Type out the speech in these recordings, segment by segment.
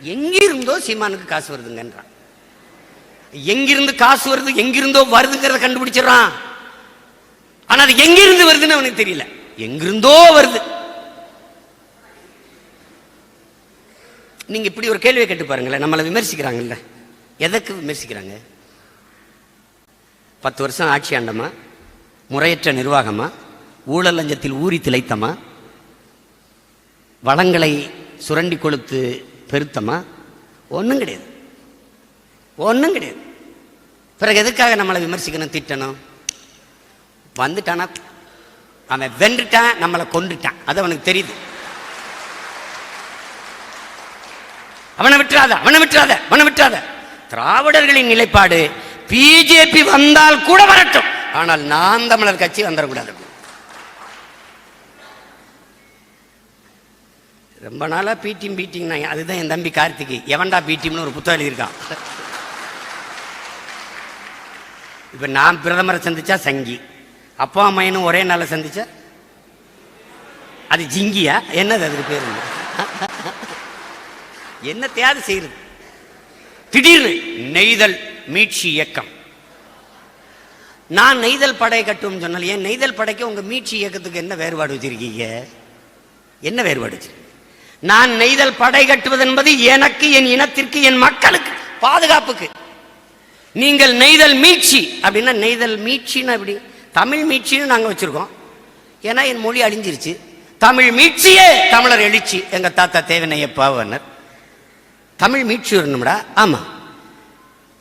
எங்கிருந்தோ சீமானுக்கு காசு வருதுங்கன்றான். எங்கிருந்து காசு வருது எங்கிருந்தோ வருதுங்கிறத கண்டுபிடிச்சிடறான். ஆனா அது எங்கிருந்து வருதுன்னு அவனுக்கு தெரியல. எங்கிருந்தோ வருது. நீங்க இப்படி ஒரு கேள்வியை கேட்டு பாருங்களேன். நம்மளை விமர்சிக்கிறாங்கல்ல. எதற்கு விமர்சிக்கிறாங்க? பத்து வருஷம் ஆட்சி ஆண்டமா? முறையற்ற நிர்வாகமா? ஊழல் லஞ்சத்தில் ஊறி திளைத்தமா? வளங்களை சுரண்டி கொளுத்து பெருத்தமா? ஒன்றும் கிடையாது. ஒன்றும் கிடையாது. பிறகு எதுக்காக நம்மளை விமர்சிக்கணும் திட்டணும்? வந்துட்டானா? அவன் வென்றுட்டான் நம்மளை கொண்டுட்டான் அது அவனுக்கு தெரியுது. அவனை விட்டுறாத அவனை விட்டுறாத அவனை விட்டுறாத. திராவிடர்களின் நிலைப்பாடு பிஜேபி வந்தால் கூட வரட்டும். ஆனால் நான் தமிழர் கட்சி வந்துடக்கூடாது. ரொம்ப நாளா பீட்டிங் நான் அதுதான் என் தம்பி கார்த்திக். எவன்டா பீட்டிம்னு ஒரு புத்தகம் எழுதியிருக்கான். இப்போ நான் பிரதமரை சந்திச்சா சங்கி. அப்பா அம்மையனும் ஒரே நாளில் சந்திச்சா? அது ஜிங்கியா? என்னது அதுக்கு பேர்? என்ன தேவை செய்யுது திடீர்னு நெய்தல் மீட்சி இயக்கம். நான் நெய்தல் படை கட்டும் சொன்னால ஏன் நெய்தல் படைக்கு உங்கள் மீட்சி இயக்கத்துக்கு என்ன வேறுபாடு வச்சிருக்கீங்க? என்ன வேறுபாடு வச்சிருக்கீங்க? நான் நெய்தல் படை கட்டுவது என்பது எனக்கு என் இனத்திற்கு என் மக்களுக்கு பாதுகாப்புக்கு. நீங்கள் நெய்தல் மீட்சி. அப்படின்னா நெய்தல் மீட்சின்னு அப்படி தமிழ் மீட்சின்னு நாங்கள் வச்சுருக்கோம். ஏன்னா என் மொழி அழிஞ்சிருச்சு. தமிழ் மீட்சியே தமிழர் எழுச்சி. எங்கள் தாத்தா தேவனையப்பாவனர் தமிழ் மீட்சி வரணும்டா. ஆமாம்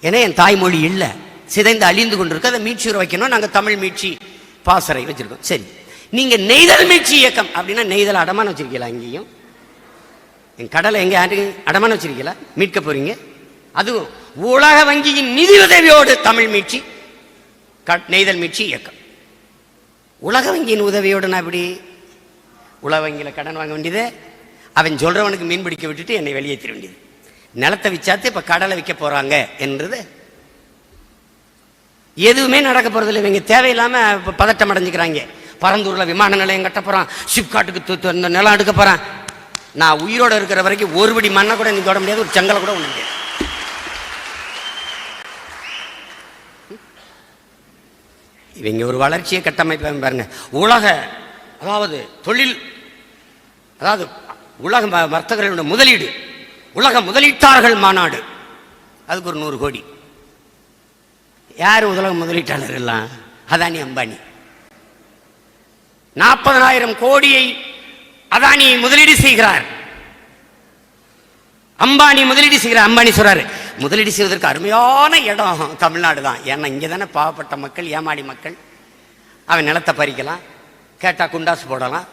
ஏன்னா என் தாய்மொழி இல்லை. சிதைந்து அழிந்து கொண்டிருக்கு. அதை மீட்சியூர் வைக்கணும். நாங்கள் தமிழ் மீட்சி பாசறை வச்சுருக்கோம். சரி. நீங்கள் நெய்தல் மீட்சி இயக்கம். அப்படின்னா நெய்தல் அடமான வச்சிருக்கீங்களா இங்கேயும்? என் கடலை எங்க அடமான வச்சிருக்கீங்களா? மீட்க போறீங்க? அதுவும் உலக வங்கியின் நிதி உதவியோடு தமிழ் மீட்சி க- நெய்தல் மீட்சி இயக்கம். உலக வங்கியின் உதவியோடு நான் எப்படி உலக வங்கியில் கடன் வாங்க வேண்டியது அவன் சொல்கிறவனுக்கு மீன் பிடிக்க விட்டுட்டு என்னை வெளியேற்ற வேண்டியது. நிலத்தை விற்றாத்து இப்போ கடலை விற்க போகிறாங்க என்றது எதுவுமே நடக்க போகிறதில்ல இவங்க தேவையில்லாமல் இப்போ பதட்டம் அடைஞ்சிக்கிறாங்க. பரந்தூரில் விமான நிலையம் கட்ட போகிறான் சிப்காட்டுக்கு நிலம் எடுக்க போகிறான் நான் உயிரோட இருக்கிற வரைக்கும் ஒரு படி மண்ணை கூட நீ தொட முடியாது ஒரு செங்கலை கூட ஒன்று முடியாது. இவங்க ஒரு வளர்ச்சியை கட்டமைப்பாங்க பாருங்க. உலக அதாவது தொழில் அதாவது உலக வர்த்தகர்களுடைய முதலீடு உலக முதலீட்டாளர்கள் மாநாடு. அதுக்கு ஒரு நூறு கோடி. யார் உலக முதலீட்டாளர் எல்லாம் அதானி அம்பானி. நாற்பதனாயிரம் கோடியை அதானி முதலீடு செய்கிறார். அம்பானி முதலீடு செய்கிறார். அம்பானி சொல்றாரு முதலீடு செய்வதற்கு அருமையான இடம் தமிழ்நாடு தான். ஏன்னா இங்கே தானே பாவப்பட்ட மக்கள் ஏமாடி மக்கள். அவன் நிலத்தை பறிக்கலாம் கேட்டால் குண்டாசு போடலாம்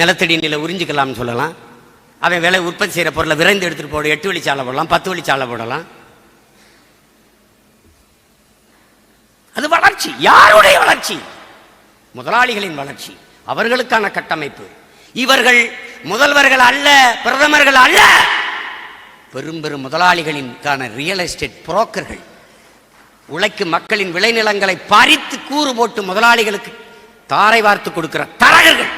நிலத்தடி நில உறிஞ்சிக்கலாம்னு சொல்லலாம். அவன் விலை உற்பத்தி செய்கிற பொருளை விரைந்து எடுத்துகிட்டு போட எட்டு வழிச்சாலை போடலாம் பத்து வழிச்சாலை போடலாம். அது வளர்ச்சி. யாருடைய வளர்ச்சி? முதலாளிகளின் வளர்ச்சி. அவர்களுக்கான கட்டமைப்பு. இவர்கள் முதல்வர்கள் அல்ல பிரதமர்கள் அல்ல. பெரும் பெரும் முதலாளிகளின்கான ரியல் எஸ்டேட் புரோக்கர்கள் உழைக்கும் மக்களின் விளைநிலங்களை பறித்து கூறு போட்டு முதலாளிகளுக்கு தாரை வார்த்து கொடுக்கிற தரகர்கள்.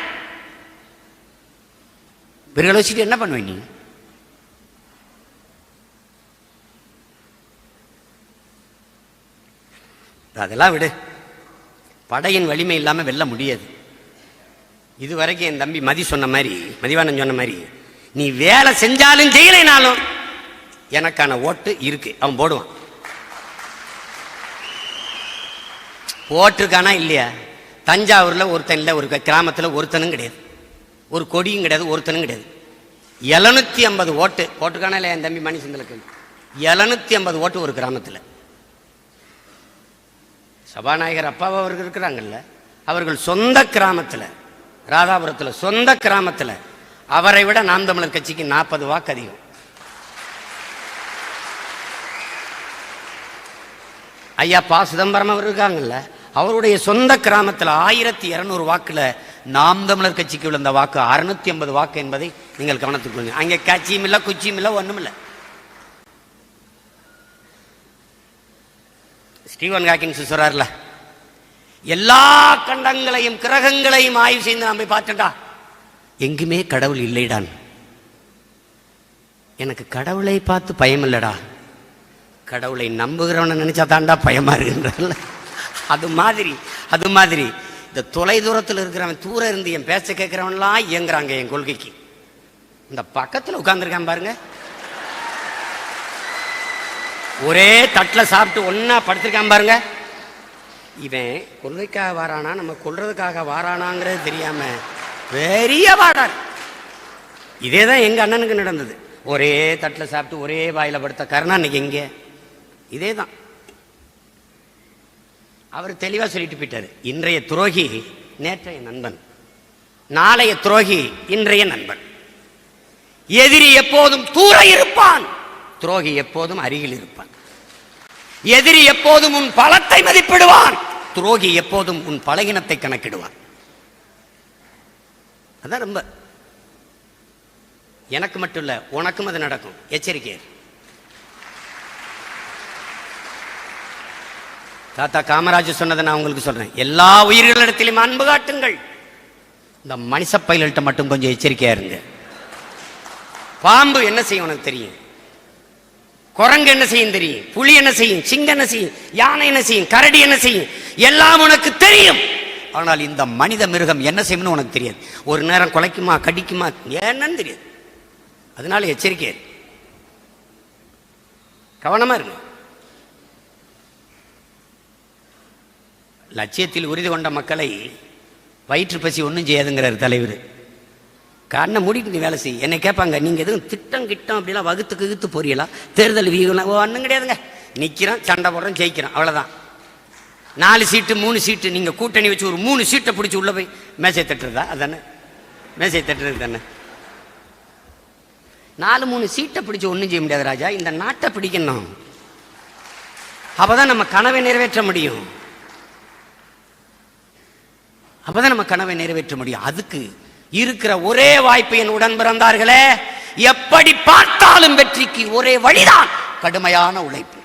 இவர்களை வச்சுட்டு என்ன பண்ணுவேன் நீ? அதெல்லாம் விடு. படையின் வலிமை இல்லாம வெல்ல முடியாது. இதுவரைக்கும் என் தம்பி மதி சொன்ன மாதிரி மதிவானன் சொன்ன மாதிரி நீ வேலை செஞ்சாலும் செய்யலைனாலும் எனக்கான ஓட்டு இருக்கு. அவன் போடுவான். ஓட்டுருக்கானா இல்லையா? தஞ்சாவூர்ல ஒருத்தன் இல்லை ஒரு கிராமத்தில் ஒருத்தனும் கிடையாது. ஒரு கொடியும் கிடையாது ஒருத்தனும் கிடையாது. எழுநூத்தி ஐம்பது ஓட்டு ஓட்டுக்கானா இல்லையா என் தம்பி மணி சிந்தலுக்கு எழுநூத்தி ஐம்பது ஓட்டு ஒரு கிராமத்தில். சபாநாயகர் அப்பாவை அவர்கள் இருக்கிறாங்கல்ல. அவர்கள் சொந்த கிராமத்தில் ராதாபுரத்தில் சொந்த கிராமத்தில். அவரை விட நாம் தமிழர் கட்சிக்கு நாற்பது வாக்கு அதிகம். ஐயா பா. சிதம்பரம் அவர் இருக்காங்கல்ல அவருடைய சொந்த கிராமத்தில் ஆயிரத்தி இரநூறு வாக்கில் நாம் தமிழர் கட்சிக்கு விழுந்த வாக்கு அறுநூத்தி ஐம்பது வாக்கு என்பதை நீங்கள் கவனத்துக்கொள்ளுங்க அங்கே கட்சியும் இல்லை குச்சியும் இல்லை ஒன்றும் இல்லை. ஸ்டீவன் ஹாக்கிங்ஸ் சொல்கிறார்ல எல்லா கண்டங்களையும் கிரகங்களையும் ஆய்வு செய்து நாம் போய் பார்த்துட்டா எங்குமே கடவுள் இல்லைடான். எனக்கு கடவுளை பார்த்து பயம் இல்லைடா கடவுளை நம்புகிறவனை நினைச்சா தாண்டா பயமா இருக்குன்றல அது மாதிரி அது மாதிரி. இந்த தொலை தூரத்தில் இருக்கிறவன் தூரம் இருந்து என் பேச்ச கேட்குறவன்லாம் இயங்குறாங்க என் கொள்கைக்கு. இந்த பக்கத்தில் உட்காந்துருக்கான் பாருங்க. ஒரே தட்டில் சாப்பிட்டு ஒன்றா படுத்திருக்கான் பாருங்கள் இவன் கொள்கைக்காக வாரானா? நம்ம கொல்றதுக்காக வாரானாங்கிறது தெரியாம பெரிய வாடார் இதே தான் எங்க அண்ணனுக்கு நடந்தது. ஒரே தட்டில் சாப்பிட்டு ஒரே வாயில படுத்த கருணா இன்னைக்கு எங்கே? இதே தான் அவர் தெளிவாக சொல்லிட்டு போயிட்டார். இன்றைய துரோகி நேற்றைய நண்பன். நாளைய துரோகி இன்றைய நண்பன். எதிரி எப்போதும் தூர இருப்பான். துரோகி எப்போதும் அருகில் இருப்பான். எதிரி எப்போதும் உன் பலத்தை மதிப்பிடுவான். துரோகி எப்போதும் உன் பலகினத்தை கணக்கிடுவான். அதான் ரொம்ப எனக்கு மட்டும் இல்ல உனக்கும் அது நடக்கும். எச்சரிக்கை தாத்தா காமராஜர் சொன்னதை நான் உங்களுக்கு சொல்றேன். எல்லா உயிர்களிடத்திலும் அன்பு காட்டுங்கள். இந்த மனுஷ பயில்கிட்ட மட்டும் கொஞ்சம் எச்சரிக்கையா இருங்க. பாம்பு என்ன செய்யும் உனக்கு தெரியும்? குரங்கு என்ன செய்யும் தெரியும்? புலி என்ன செய்யும்? சிங்கம் என்ன செய்யும்? யானை என்ன செய்யும்? கரடி என்ன செய்யும்? எல்லாம் உனக்கு தெரியும். ஆனால் இந்த மனித மிருகம் என்ன செய்யும்னு உனக்கு தெரியாது. ஒரு நேரம் குலைக்குமா கடிக்குமா என்னன்னு தெரியாது. அதனால எச்சரிக்கை கவனமாக கவனமா இருங்க. லட்சியத்தில் உறுதி கொண்ட மக்களை வயிற்று பசி ஒன்றும் செய்யாதுங்கிறார் தலைவர். கண்ணை மூடிட்டு நீ வேலை செய். என்னை கேட்பாங்க நீங்கள் எதுவும் திட்டம் கிட்டம் அப்படிலாம் வகுத்து கிகுத்து போறீங்களா? தேர்தல் வீகலாம் ஓ ஒன்றும் கிடையாதுங்க. நிக்கிறோம் சண்டை போடுறோம் ஜெயிக்கிறோம் அவ்வளோதான் நாலு சீட்டு மூணு சீட்டு நீங்கள் கூட்டணி வச்சு ஒரு மூணு சீட்டை பிடிச்சி உள்ளே போய் மேசை தட்டுறதா? அதானே? மேசை தட்டுறது தானே? நாலு மூணு சீட்டை பிடிச்சி ஒன்றும் செய்ய முடியாது ராஜா. இந்த நாட்டை பிடிக்கணும். அப்பதான் நம்ம கனவை நிறைவேற்ற முடியும். அப்பதான் நம்ம கனவை நிறைவேற்ற முடியும். அதுக்கு இருக்கிற ஒரே வாய்ப்பு என் உடன் பிறந்தார்களே. எப்படி பார்த்தாலும் வெற்றிக்கு ஒரே வழிதான் கடுமையான உழைப்பு.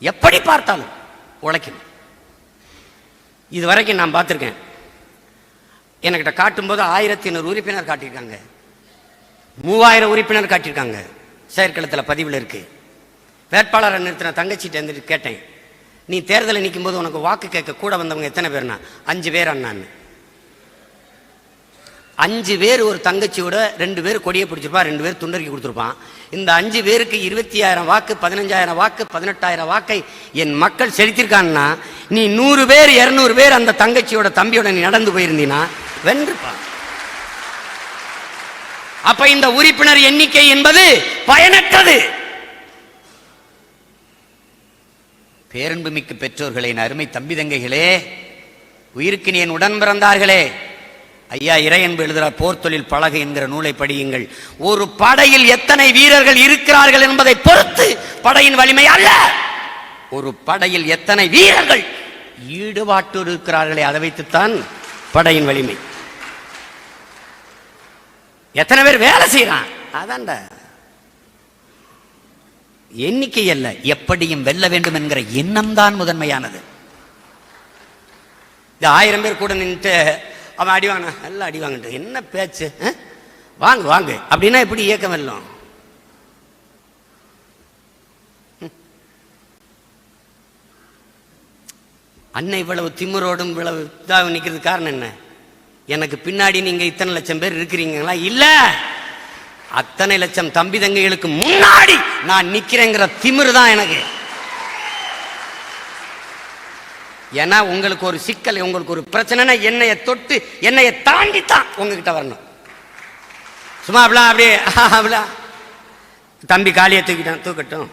எப்படி பார்த்தாலும் உழைக்கணும். இது வரைக்கும் நான் பார்த்துருக்கேன். என்கிட்ட காட்டும்போது ஆயிரத்தி ஐநூறு உறுப்பினர் காட்டியிருக்காங்க. மூவாயிரம் உறுப்பினர் காட்டியிருக்காங்க. செயற்களத்தில் பதிவில் இருக்கு. வேட்பாளரை நிறுத்தின தங்கச்சிட்ட இருந்துட்டு கேட்டேன். நீ தேர்தலில் நிற்கும்போது உனக்கு வாக்கு கேட்க கூட வந்தவங்க எத்தனை பேர்னா? அஞ்சு பேர் அண்ணான்னு. அஞ்சு பேர் ஒரு தங்கச்சியோட ரெண்டு பேர் கொடியை பிடிச்சிருப்பான் ரெண்டு பேர் துண்டறிக்கை கொடுத்துருப்பான். இந்த அஞ்சு பேருக்கு இருபத்தி ஆயிரம் வாக்கு பதினஞ்சாயிரம் வாக்கு பதினெட்டாயிரம் வாக்கை என் மக்கள் செலுத்திருக்கான்னா நீ நூறு பேர் இருநூறு பேர் அந்த தங்கச்சியோட தம்பியோட நீ நடந்து போயிருந்தீன்னா வென்றுப்பான் அப்ப இந்த உறுப்பினர் எண்ணிக்கை என்பது பயனற்றது. பேரன்புமிக்க பெற்றோர்களின் அருமை தம்பி தங்கைகளே உயிருக்கு நீ என் உடன் பிறந்தார்களே ஐயா இறையன்பு எழுதுகிறார் போர் தொழில் பழகு என்கிற நூலை படியுங்கள். ஒரு படையில் எத்தனை வீரர்கள் இருக்கிறார்கள் என்பதை பொறுத்து படையின் வலிமை அல்ல. ஒரு படையில் எத்தனை வீரர்கள் ஈடுபாட்டோடு இருக்கிறார்களே அதை வைத்துத்தான் படையின் வலிமை. எத்தனை பேர் வேலை செய்யறான் அதான்டா. எண்ணிக்கை அல்ல எப்படியும் வெல்ல வேண்டும் என்கிற எண்ணம் தான் முதன்மையானது. இந்த ஆயிரம் பேர் கூட நின்று அவன் அடி வாங்கினா எல்லாம் அடி வாங்கிட்டு என்ன பேச்சு? ஆ? வாங்க வாங்க. அப்படின்னா எப்படி இயக்கம் வெல்லும் ம். அன்னை இவ்வளவு திமிரோடும் இவ்வளவு இதாக நிற்கிறது காரணம் என்ன? எனக்கு பின்னாடி நீங்கள் இத்தனை லட்சம் பேர் இருக்கிறீங்களா? இல்லை! அத்தனை லட்சம் தம்பி தங்கைகளுக்கு முன்னாடி நான் நிற்கிறேங்கிற திமிரு தான் எனக்கு. ஏன்னா உங்களுக்கு ஒரு சிக்கல் உங்களுக்கு ஒரு பிரச்சனைனா என்னைய தொட்டு என்னைய தாண்டி தான் உங்ககிட்ட வரணும். சும்மா அப்படிலாம் அப்படியே அப்படிலாம். தம்பி காலியை தூக்கிட்டான் தூக்கட்டும்.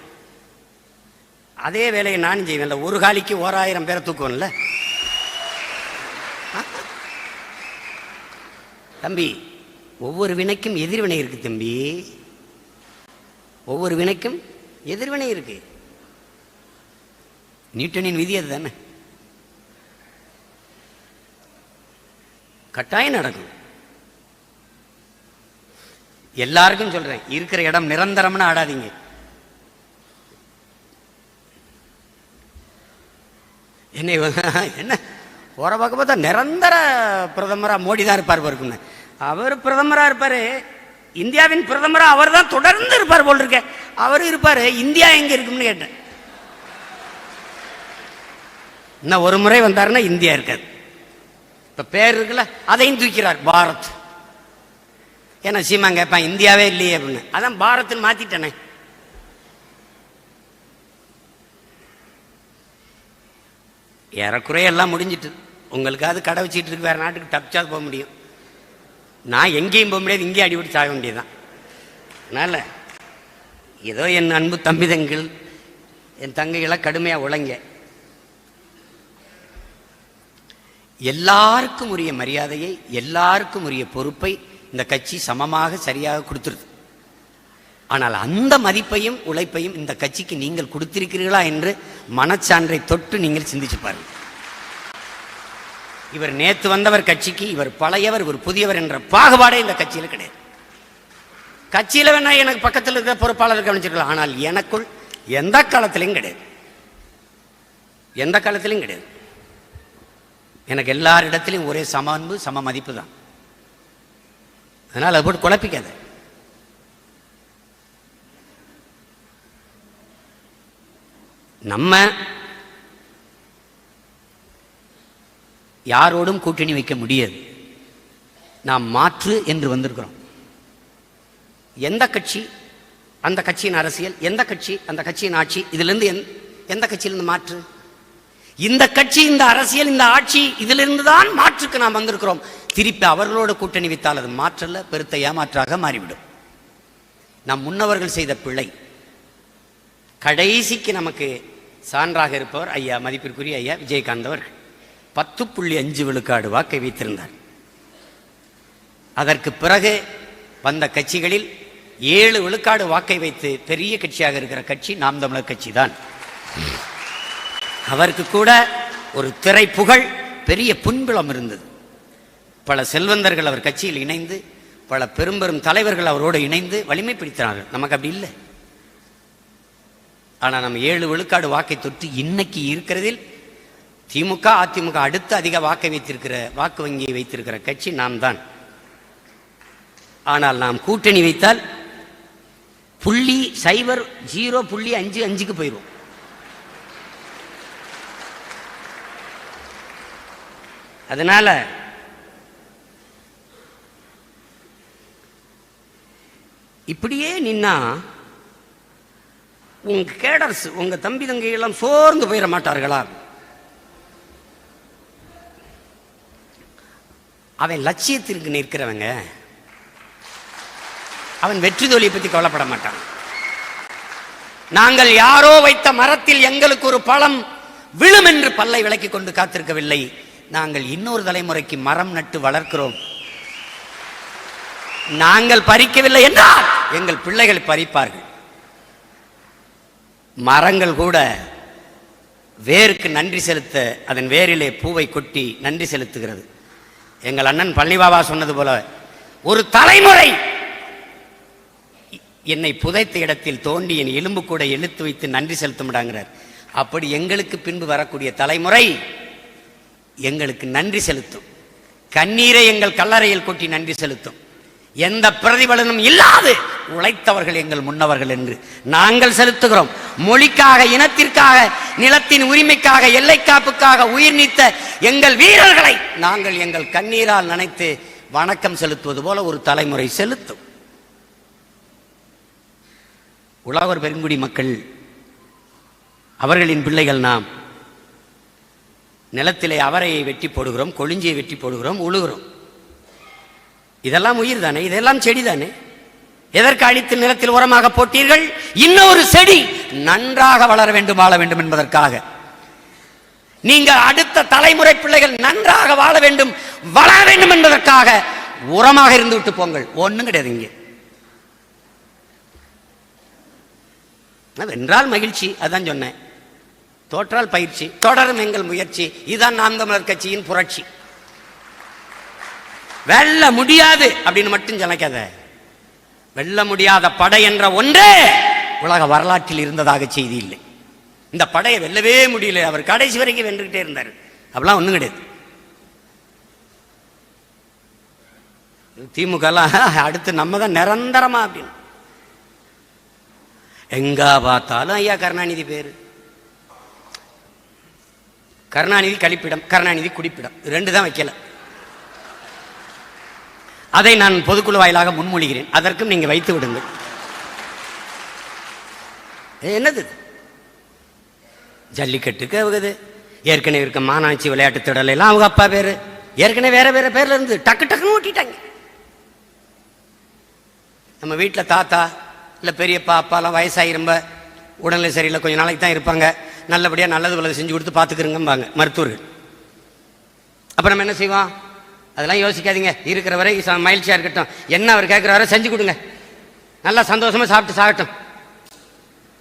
அதே வேலையை நானும் செய்வேன்ல. ஒரு காலிக்கு ஓராயிரம் பேரை தூக்குவேன்ல. தம்பி ஒவ்வொரு வினைக்கும் எதிர்வினை இருக்கு தம்பி. ஒவ்வொரு வினைக்கும் எதிர்வினை இருக்கு. நியூட்டனின் விதி அது தானே கட்டாயம் நடக்கும். எல்லாருக்கும் சொல்றேன் இருக்கிற இடம் நிரந்தரம்னு ஆடாதீங்க. என்னை என்ன? போற பக்கம் பார்த்தா நிரந்தர பிரதமராக மோடி தான் இருப்பார் இருக்குன்னு அவர் பிரதமராக இருப்பாரு. இந்தியாவின் பிரதமராக அவர் தான் தொடர்ந்து இருப்பார் போல் இருக்க. அவர் இருப்பார் இந்தியா எங்க இருக்கும்னு கேட்டேன். இன்னும் ஒரு முறை வந்தாருன்னா இந்தியா இருக்காது. இப்போ பேர் இருக்குல்ல அதையும் தூக்கிறார் பாரத். ஏன்னா சீமா கேட்பான் இந்தியாவே இல்லையே அப்படின்னு. அதான் பாரத்னு மாத்திட்டேனே. ஏறக்குறைய எல்லாம் முடிஞ்சிட்டு உங்களுக்காவது கடை வச்சுட்டு இருக்கு வேற நாட்டுக்கு தப்பிச்சாது போக முடியும். நான் எங்கேயும் போக முடியாது இங்கேயும் அடிபடி சாக வேண்டியதுதான். அதனால ஏதோ என் அன்பு தம்பிதங்கள் என் தங்கைகளாக கடுமையாக உழைங்க. எல்லாருக்கும் உரிய மரியாதையை எல்லாருக்கும் உரிய பொறுப்பை இந்த கட்சி சமமாக சரியாக கொடுத்துருது. ஆனால் அந்த மதிப்பையும் உழைப்பையும் இந்த கட்சிக்கு நீங்கள் கொடுத்திருக்கிறீர்களா என்று மனச்சான்றை தொட்டு நீங்கள் சிந்திச்சு பாருங்கள். இவர் நேற்று வந்தவர் கட்சிக்கு இவர் பழையவர் இவர் புதியவர் என்ற பாகுபாடே இந்த கட்சியில் கிடையாது. கட்சியில் வேணா எனக்கு பக்கத்தில் இருக்கிற பொறுப்பாளர் கவனிச்சிருக்கலாம். ஆனால் எனக்குள் எந்த காலத்திலையும் கிடையாது. எந்த காலத்திலையும் கிடையாது. எனக்கு எல்லாரிடத்திலையும் ஒரே சம அன்பு சம மதிப்பு தான் அதனால் அது போட்டு குழப்பிக்காத. நம்ம யாரோடும் கூட்டணி வைக்க முடியாது. நாம் மாற்று என்று வந்திருக்கிறோம். எந்த கட்சி அந்த கட்சியின் அரசியல் எந்த கட்சி அந்த கட்சியின் ஆட்சி இதிலிருந்து எந்- எந்த கட்சியிலிருந்து மாற்று? இந்த கட்சி இந்த அரசியல் இந்த ஆட்சி இதிலிருந்து தான் மாற்றுக்கு நாம் வந்திருக்கிறோம். திருப்பி அவர்களோட கூட்டணி வைத்தால் அது மாற்றல்ல பெருத்த ஏமாற்றாக மாறிவிடும். நம் முன்னவர்கள் செய்த பிழை. கடைசிக்கு நமக்கு சான்றாக இருப்பவர் ஐயா மதிப்பிற்குரிய ஐயா விஜயகாந்த் அவர்கள். பத்து புள்ளி அஞ்சு விழுக்காடு வாக்கை வைத்திருந்தார். அதற்கு பிறகு வந்த கட்சிகளில் ஏழு விழுக்காடு வாக்கை வைத்து பெரிய கட்சியாக இருக்கிற கட்சி நாம் தமிழர் கட்சி தான் அவருக்கு கூட ஒரு திரை புகழ் பெரிய புன்புலம் இருந்தது. பல செல்வந்தர்கள் அவர் கட்சியில் இணைந்து பல பெரும்பெரும் தலைவர்கள் அவரோடு இணைந்து வலிமை பிடித்தார்கள். நமக்கு அப்படி இல்லை. ஆனால் நம்ம ஏழு விழுக்காடு வாக்கை தொட்டு இன்னைக்கு இருக்கிறதில் திமுக அதிமுக அடுத்து அதிக வாக்கை வைத்திருக்கிற வாக்கு வங்கியை வைத்திருக்கிற கட்சி நாம் தான். ஆனால் நாம் கூட்டணி வைத்தால் புள்ளி சைபர் ஜீரோ புள்ளி அஞ்சு அஞ்சுக்கு போயிடுவோம் அதனால இப்படியே நின்னா உங்க கேடர்ஸ் உங்க தம்பி தங்கை எல்லாம் சோர்ந்து போயிட மாட்டார்களா? அவன் லட்சியத்திற்கு நிற்கிறவங்க. அவன் வெற்றி தோழியை பத்தி கவலைப்பட மாட்டான். நாங்கள் யாரோ வைத்த மரத்தில் எங்களுக்கு ஒரு பழம் விழும் என்று பல்லை விளக்கி கொண்டு காத்திருக்கவில்லை. நாங்கள் இன்னொரு தலைமுறைக்கு மரம் நட்டு வளர்க்கிறோம். நாங்கள் பறிக்கவில்லை என்றால் எங்கள் பிள்ளைகள் பறிப்பார்கள். மரங்கள் கூட வேருக்கு நன்றி செலுத்த அதன் வேரிலே பூவை கொட்டி நன்றி செலுத்துகிறது. எங்கள் அண்ணன் பள்ளிபாபா சொன்னது போல ஒரு தலைமுறை என்னை புதைத்த இடத்தில் தோண்டி என் எலும்பு கூட இழுத்து வைத்து நன்றி செலுத்த மாட்டாங்கிறார் அப்படி எங்களுக்கு பின்பு வரக்கூடிய தலைமுறை எங்களுக்கு நன்றி செலுத்தும். கண்ணீரை எங்கள் கல்லறையில் கொட்டி நன்றி செலுத்தும். எந்த பிரதிபலனும் இல்லாது உழைத்தவர்கள் எங்கள் முன்னவர்கள் என்று நாங்கள் செலுத்துகிறோம். மொழிக்காக இனத்திற்காக நிலத்தின் உரிமைக்காக எல்லை காப்புக்காக உயிர் நீத்த எங்கள் வீரர்களை நாங்கள் எங்கள் கண்ணீரால் நினைத்து வணக்கம் செலுத்துவது போல ஒரு தலைமுறை செலுத்தும். உழவர் பெருங்குடி மக்கள் அவர்களின் பிள்ளைகள் நாம் நிலத்திலே அவரையை வெட்டி போடுகிறோம் கொழிஞ்சியை வெட்டி போடுகிறோம் உழுகிறோம். இதெல்லாம் உயிர் தானே? இதெல்லாம் செடி தானே? எதற்கு அழித்து நிலத்தில் உரமாக போட்டீர்கள்? இன்னொரு செடி நன்றாக வளர வேண்டும் வாழ வேண்டும் என்பதற்காக. நீங்கள் அடுத்த தலைமுறை பிள்ளைகள் நன்றாக வாழ வேண்டும் வளர வேண்டும் என்பதற்காக உரமாக இருந்து விட்டு போங்கள். ஒன்றும் கிடையாது இங்கே. வென்றால் மகிழ்ச்சி அதான் சொன்னேன். தோற்றால் பயிற்சி தொடரும் எங்கள் முயற்சி. இதுதான் நாம் தமிழர் கட்சியின் புரட்சி. வெல்ல முடியாது அப்படின்னு மட்டும் நினைக்காத வெல்ல முடியாத படை என்ற ஒன்றே உலக வரலாற்றில் இருந்ததாக செய்தி இல்லை. இந்த படையை வெல்லவே முடியல. அவர் கடைசி வரைக்கும் வென்றுகிட்டே இருந்தார். அப்படிலாம் ஒன்றும் கிடையாது. திமுகலாம் அடுத்து நம்ம தான் நிரந்தரமா அப்படின்னு. எங்க பார்த்தாலும் ஐயா கருணாநிதி பேரு. கருணாநிதி கழிப்பிடம் கருணாநிதி குடிப்பிடம். ரெண்டு தான் வைக்கல. அதை நான் பொதுக்குழு வாயிலாக முன்மொழிகிறேன். அதற்கும் நீங்கள் வைத்து விடுங்கள். என்னது ஜல்லிக்கட்டுக்கு அவகுது. ஏற்கனவே இருக்க மானாட்சி விளையாட்டு திடல் எல்லாம் அவங்க அப்பா பேர். ஏற்கனவே வேற வேற பேர்ல இருந்து டக்கு டக்குன்னு ஓட்டிட்டாங்க. நம்ம வீட்டில் தாத்தா இல்லை பெரியப்பா அப்பாலாம் வயசாகி ரொம்ப உடல்நிலை சரியில்லை கொஞ்சம் நாளைக்கு தான் இருப்பாங்க. நல்லபடியாக நல்லது உள்ளது செஞ்சு கொடுத்து பார்த்துக்கிறங்கம்பாங்க மருத்துவர்கள். அப்புறம் நம்ம என்ன செய்வோம்? அதெல்லாம் யோசிக்காதீங்க. இருக்கிற வரை ச- இருக்கட்டும். என்ன அவர் கேட்குற வரை செஞ்சு கொடுங்க. நல்லா சந்தோஷமாக சாப்பிட்டு சாகட்டும்.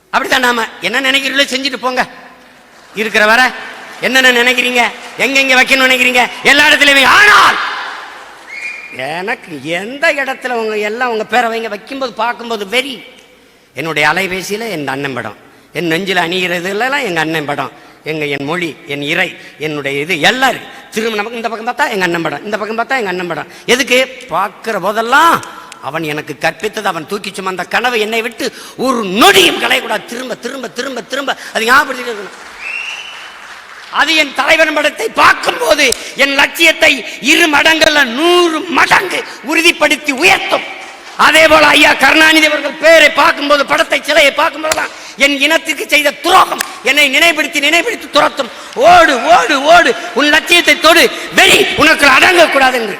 அப்படித்தான் நாம என்ன நினைக்கிறீங்களோ செஞ்சுட்டு போங்க. இருக்கிற வரை என்னென்ன நினைக்கிறீங்க? எங்கெங்க வைக்கணும்னு நினைக்கிறீங்க? எல்லா இடத்துலையுமே. ஆனால் எனக்கு எந்த இடத்துல உங்க எல்லாம் உங்கள் பேரை வைங்க வைக்கும்போது பார்க்கும்போது வெறி. என்னுடைய அலைபேசியில் என் அண்ணன் படம். என் நெஞ்சில் அணிகிறதுலாம் எங்கள் அண்ணன் படம். எங்கள் என் மொழி என் இறை என்னுடைய இது எல்லாம் திரும்ப நமக்கு இந்த பக்கம் பார்த்தா எங்கள் அண்ணன் படம். இந்த பக்கம் பார்த்தா எங்கள் அண்ணன் படம். எதுக்கு? பார்க்குற போதெல்லாம் அவன் எனக்கு கற்பித்தது அவன் தூக்கி சுமந்த கனவு என்னை விட்டு ஒரு நொடியும் களையக்கூடாது. திரும்ப திரும்ப திரும்ப திரும்ப. அது ஞாபகப்படுத்திட்டு இருக்கணும். அது என் தலைவன் படத்தை பார்க்கும்போது என் லட்சியத்தை இரு மடங்குல நூறு மடங்கு உறுதிப்படுத்தி உயர்த்தும். அதே போல ஐயா கருணாநிதி அவர்கள் பேரை பார்க்கும்போது படத்தை சிலையை பார்க்கும்போதுதான் என் இனத்திற்கு செய்த துரோகம். என்னை நினைப்படுத்தி நினைப்படுத்தி துரத்தும். ஓடு ஓடு ஓடு. உன் லட்சியத்தை தொடு. வெறி உனக்கு அடங்கக்கூடாது என்று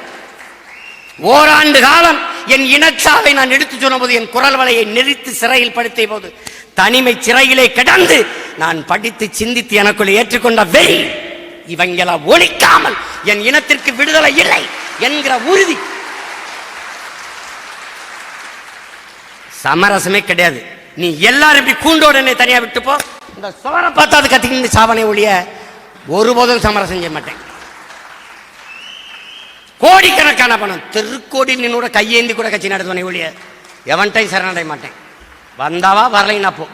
ஓராண்டு காலம் என் இனச்சாவை நான் எடுத்து சொன்னபோது என் குரல் வலையை நெறித்து சிறையில் படுத்திய போது தனிமை சிறையிலே கிடந்து நான் படித்து சிந்தித்து எனக்குள் ஏற்றுக்கொண்ட வெறி இவங்களை ஒழிக்காமல் என் இனத்திற்கு விடுதலை இல்லை என்கிற உறுதி. சமரசமே கிடையாது. நீ எல்லாரும் இப்படி கூண்டோட என்னை தனியா விட்டு போ. இந்த சோரை பார்த்தா அது கத்திக்கிட்டு சாவனை ஒழிய ஒருபோதும் சமரசம் செய்ய மாட்டேன். கோடிக்கணக்கான பணம் தெருக்கோடி நின்னோட கையேந்தி கூட கட்சி நடத்துவனை ஒழிய எவன்டையும் சரணடைய மாட்டேன். வந்தாவா வரலைன்னா போ.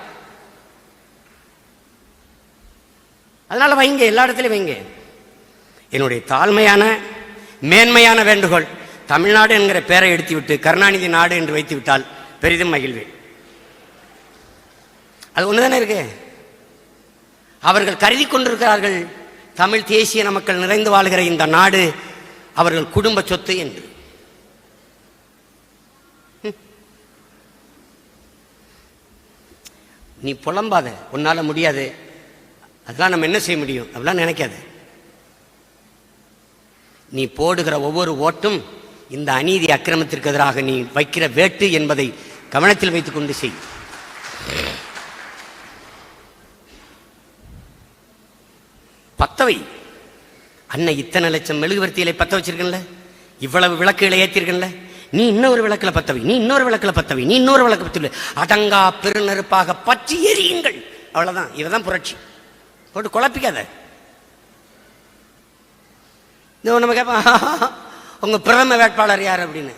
அதனால வைங்க எல்லா இடத்துலையும் வைங்க. என்னுடைய தாழ்மையான மேன்மையான வேண்டுகோள் தமிழ்நாடு என்கிற பெயரை எடுத்து விட்டு கருணாநிதி நாடு என்று வைத்துவிட்டால் பெரிதும் மகிழ்வேன். அது ஒண்ணுதானே இருக்கு? அவர்கள் கருதி கொண்டிருக்கிறார்கள் தமிழ் தேசிய மக்கள் நிறைந்து வாழ்கிற இந்த நாடு அவர்கள் குடும்ப சொத்து என்று. நீ புலம்பாத உன்னால முடியாது. அதெல்லாம் நம்ம என்ன செய்ய முடியும்? அப்படிலாம் நினைக்காத. நீ போடுகிற ஒவ்வொரு ஓட்டும் இந்த அநீதி அக்கிரமத்திற்கு எதிராக நீ வைக்கிற வேட்டு என்பதை கவனத்தில் வைத்துக் கொண்டு செய். பத்தவை. அண்ணன் இத்தனை லட்சம் மெழுகுவர்த்திகளை பத்த வச்சிருக்கல இவ்வளவு விளக்குகளை ஏத்திருக்கல நீ இன்னொரு விளக்கில் பத்தவை நீ இன்னொரு விளக்கில் பத்தவை நீ இன்னொரு விளக்கு பத்தவை அடங்கா பெருநெருப்பாக பற்றி எரியுங்கள் அவ்வளோதான் இதுதான் புரட்சி. போட்டு குழப்பிக்காத. நம்ம கேட்பான் உங்கள் பிரதம வேட்பாளர் யார் அப்படின்னு.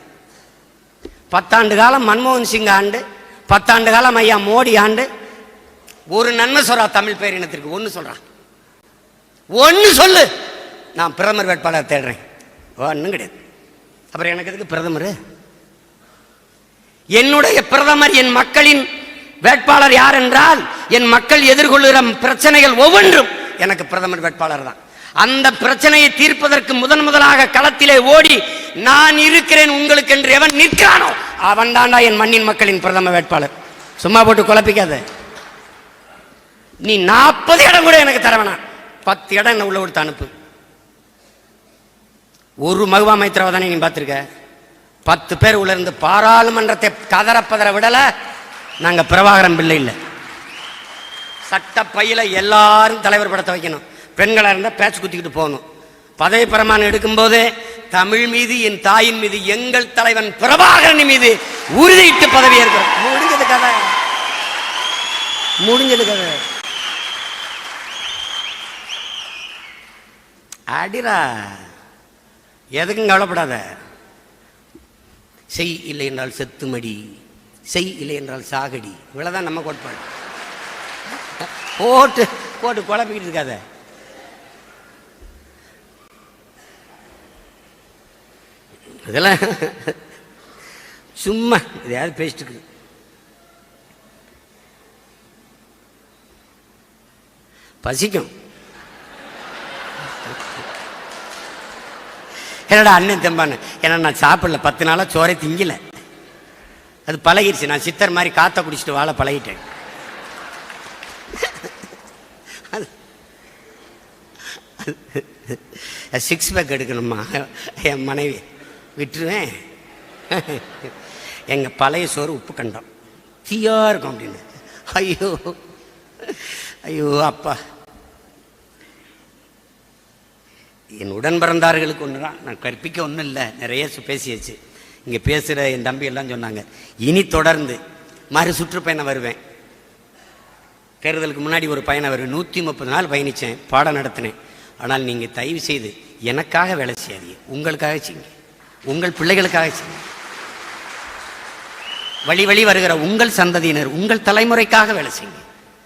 பத்தாண்டு காலம் மன்மோகன் சிங் ஆண்டு பத்தாண்டு காலம் ஐயா மோடி ஆண்டு. ஒரு நன்மை சொல்கிறா தமிழ் பேரினத்திற்கு ஒன்று சொல்கிறான் ஒன்று சொல்லு. நான் பிரதமர் வேட்பாளர் தேடுறேன். ஒன்றும் கிடையாது. அப்புறம் எனக்கு எதுக்கு பிரதமர்? என்னுடைய பிரதமர் என் மக்களின் வேட்பாளர் யார் என்றால் என் மக்கள் எதிர்கொள்கிற பிரச்சனைகள் ஒவ்வொன்றும் எனக்கு பிரதமர் வேட்பாளர் தான். அந்த பிரச்சனையை தீர்ப்பதற்கு முதன் முதலாக களத்திலே ஓடி நான் இருக்கிறேன் உங்களுக்கு என்று எவன் நிற்கிறானோ அவன் தாண்டா என் மண்ணின் மக்களின் பிரதம வேட்பாளர். சும்மா போட்டு குழப்பிக்காத. நீ நாற்பது இடம் கூட எனக்கு தரவேணாம். பத்து இடம் என்ன உள்ள கொடுத்து அனுப்பு? ஒரு மகுவா மைத்ராவை தானே நீ பார்த்துருக்க? பத்து பேர் உள்ள இருந்து பாராளுமன்றத்தை கதற பதற விடலை நாங்கள் பிரபாகரன் பிள்ளை இல்லை. சட்ட பையில் எல்லாரும் தலைவர் படத்தை வைக்கணும். பெண்களாக இருந்தால் பேச்சு குத்திக்கிட்டு போகணும். பதவி பிரமாணம் எடுக்கும்போது தமிழ் மீது என் தாயின் மீது எங்கள் தலைவன் பிரபாகரன் மீது உறுதியிட்டு பதவி ஏற்கிறோம் முடிஞ்சது கதை. முடிஞ்சது கதை. அடிரா எதுக்கும் கவலைப்படாத. செய் இல்லை என்றால் செத்துமடி. செய் இல்லை என்றால் சாகடி. இவ்வளவுதான் நம்ம கோட்பாடு. போட்டு போட்டு குழப்பிக்கிட்டு இருக்காத. இதெல்லாம் சும்மா எதையாவது பேசிட்டு பசிக்கும். என்னடா அண்ணன் தெம்பான்னு? ஏன்னா நான் சாப்பிடல. பத்து நாளாக சோறை திங்கலை. அது பழகிடுச்சு நான் சித்தர் மாதிரி காத்த குடிச்சிட்டு வாழ பழகிட்டேன். சிக்ஸ் பேக் எடுக்கணுமா? என் மனைவி. விட்டுருவேன். எங்கள் பழைய சோறு உப்பு கண்டம் தீயா இருக்கும் அப்படின்னு. ஐயோ. ஐயோ அப்பா. என் உடன் பிறந்தார்களுக்கு ஒன்று தான் நான் கற்பிக்க ஒன்றும் இல்லை. நிறைய பேசியாச்சு. இங்கே பேசுகிற என் தம்பி எல்லாம் சொன்னாங்க இனி தொடர்ந்து மறு சுற்றுப்பயணம் வருவேன். தேர்தலுக்கு முன்னாடி ஒரு பயணம் வருவேன். நூற்றி முப்பது நாள் பயணித்தேன் பாடம் நடத்தினேன். ஆனால் நீங்கள் தயவு செய்து எனக்காக வேலை செய்யாதீங்க. உங்களுக்காக செய்யுங்க. உங்கள் பிள்ளைகளுக்காக செய்யுங்க. வழி வழி வருகிற உங்கள் சந்ததியினர் உங்கள் தலைமுறைக்காக வேலை செய்யுங்க.